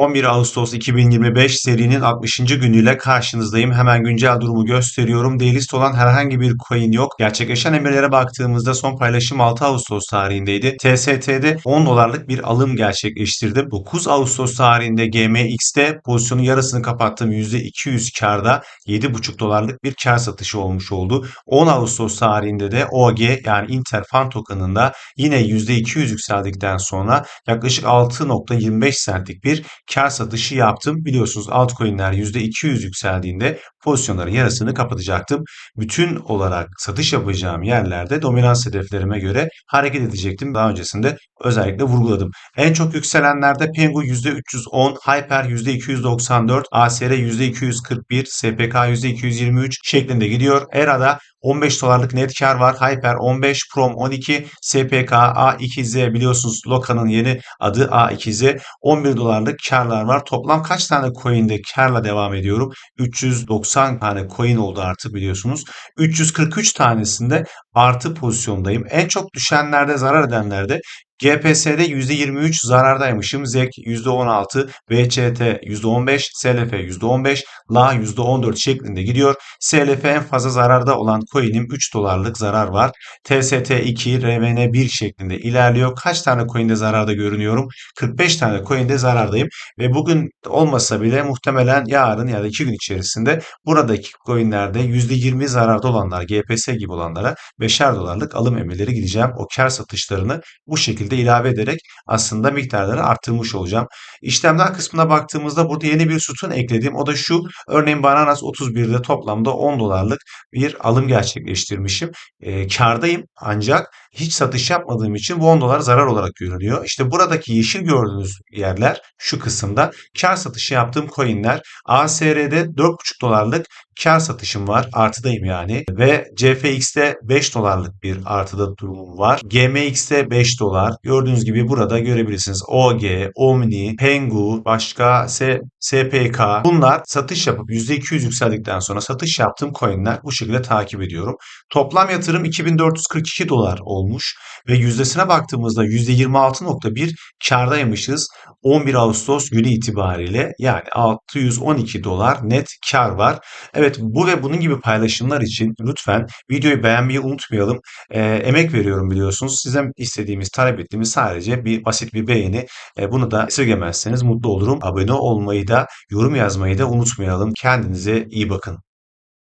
11 Ağustos 2025 serinin 60. günüyle karşınızdayım. Hemen güncel durumu gösteriyorum. Delist olan herhangi bir coin yok. Gerçekleşen emirlere baktığımızda son paylaşım 6 Ağustos tarihindeydi. TST'de 10 dolarlık bir alım gerçekleştirdim. 9 Ağustos tarihinde GMX'te pozisyonun yarısını kapattım. %200 karda 7,5 dolarlık bir kar satışı olmuş oldu. 10 Ağustos tarihinde de OG yani Inter Fan token'ında yine %200 yükseldikten sonra yaklaşık 6.25 centlik bir kar satışı yaptım. Biliyorsunuz altcoin'ler %200 yükseldiğinde pozisyonların yarısını kapatacaktım. Bütün olarak satış yapacağım yerlerde dominans hedeflerime göre hareket edecektim. Daha öncesinde özellikle vurguladım. En çok yükselenlerde Pengu %310, Hyper %294, ASR %241, SPK %223 şeklinde gidiyor. ERA'da 15 dolarlık net kar var. Hyper 15, Prom 12, SPK A2Z biliyorsunuz Loka'nın yeni adı A2Z 11 dolarlık karlar var. Toplam kaç tane coin'de karla devam ediyorum? 390 tane coin oldu artık biliyorsunuz. 343 tanesinde artı pozisyondayım. En çok düşenlerde zarar edenlerde GPS'de %23 zarardaymışım. ZEK %16, VCT %15, SLF %15, LA %14 şeklinde gidiyor. SLF en fazla zararda olan coin'im 3 dolarlık zarar var. TST 2, RVN 1 şeklinde ilerliyor. Kaç tane coin'de zararda görünüyorum? 45 tane coin'de zarardayım ve bugün olmasa bile muhtemelen yarın ya da 2 gün içerisinde buradaki coin'lerde %20 zararda olanlar, GPS gibi olanlara 5'er dolarlık alım emirleri gideceğim. O kar satışlarını bu şekilde ilave ederek aslında miktarları arttırmış olacağım. İşlemler kısmına baktığımızda burada yeni bir sütun ekledim. O da şu. Örneğin Bananas 31'de toplamda 10 dolarlık bir alım gerçekleştirmişim. E, kardayım ancak hiç satış yapmadığım için bu 10 dolar zarar olarak görünüyor. İşte buradaki yeşil gördüğünüz yerler şu kısımda kar satışı yaptığım coinler. ASR'de 4,5 dolarlık kar satışım var. Artıdayım yani. Ve CFX'te 5 dolarlık bir artıda durumum var. GMX'te 5 dolar. Gördüğünüz gibi burada görebilirsiniz. OG, Omni, Pengu, başka S, SPK. Bunlar satış yapıp %200 yükseldikten sonra satış yaptığım coinler bu şekilde takip ediyorum. Toplam yatırım 2442 dolar olmuş ve yüzdesine baktığımızda %26.1 kardaymışız 11 Ağustos günü itibariyle yani 612 dolar net kar var. Evet bu ve bunun gibi paylaşımlar için lütfen videoyu beğenmeyi unutmayalım. E, emek veriyorum biliyorsunuz. Sizden istediğimiz, talep ettiğimiz sadece bir basit bir beğeni. E, bunu da esirgemezseniz mutlu olurum. Abone olmayı da, yorum yazmayı da unutmayalım. Kendinize iyi bakın.